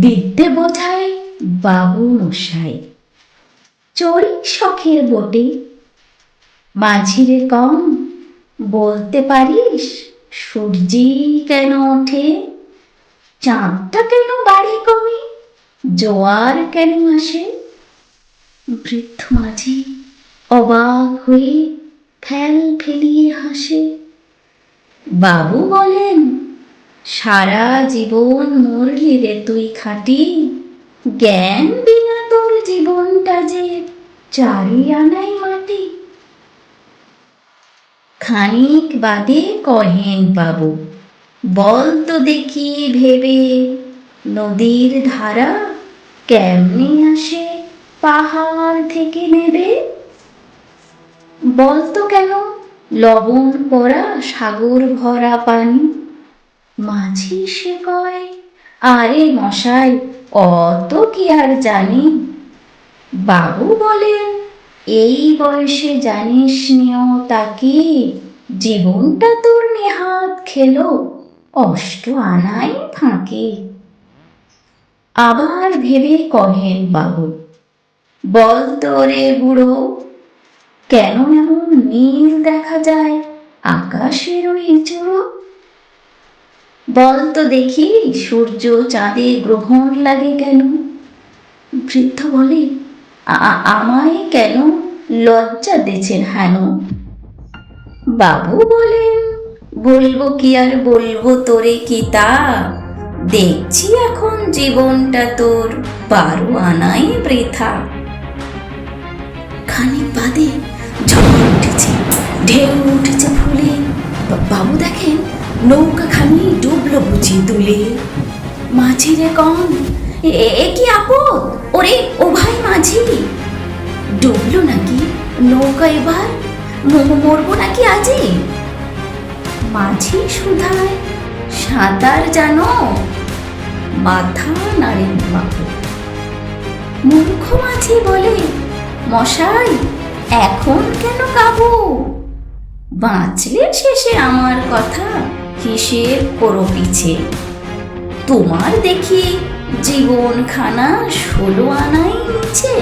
বিদ্যে বোঝায়, বাবু মশাই চড়ি শখের বটে। মাঝিরে কম, বলতে পারিস, সূর্যি কেন ওঠে? চাঁদটা কেন বাড়ি কমে? জোয়ার কেন আসে? বৃদ্ধ মাঝি অবাক হয়ে ফেল ফেলিয়ে হাসে। বাবু বলেন সারা জীবন মরলি রে তুই খাটি। জ্ঞান বিনা তোর জীবনটা যে চারি আনাই মাটি। খানিক বাদে কহেন বাবু, বল তো দেখি ভেবে নদীর ধারা কেমনি আসে, পাহাড় থেকে নেবে? বলতো কেন লবণ পড়া সাগর ভরা পানি? মাঝি সে কয়, আরে মশাই, অত কি আর জানি? বাবু বলেন এই বয়সে জানিস নিও তাকে জীবনটা তোর নেহাত খেলো, অষ্ট আনাই ফাঁকে। আবার ভেবে কহেন বাবু, বল তোরে বুড়ো, কেন এমন নীল দেখা যায়? আকাশের ওই চূড়ো বল তো দেখি সূর্য চাঁদে গ্রহণ লাগে কেন? বৃদ্ধ বলে আমায় কেন লজ্জা দিয়েছেন হেন? বাবু বলেন বলব কি আর বলব তোরে কি তা? দেখছি এখন জীবনটা তোর বারো আনাই বৃথা। খানিক বাদে ঝড় উঠেছে, ঢেউ উঠেছে ফুলে। বাবু দেখেন নৌকা খানি তুলে মাঝিরে কম "এ- কি আপদ? ওরে, ও ভাই মাঝি। ডুবলো নাকি নৌকা এবার? মরবো নাকি আজই মাঝি সুধায় সাঁতার জানো? মাথা নাড়েন বাবু মূর্খ মাঝি বলে, মশাই, এখন কেন কাবু? বাঁচলে শেষে আমার কথা। হিসেব করো পিছে? তোমার দেখি জীবন খানা ষোলো আনাই নিচে।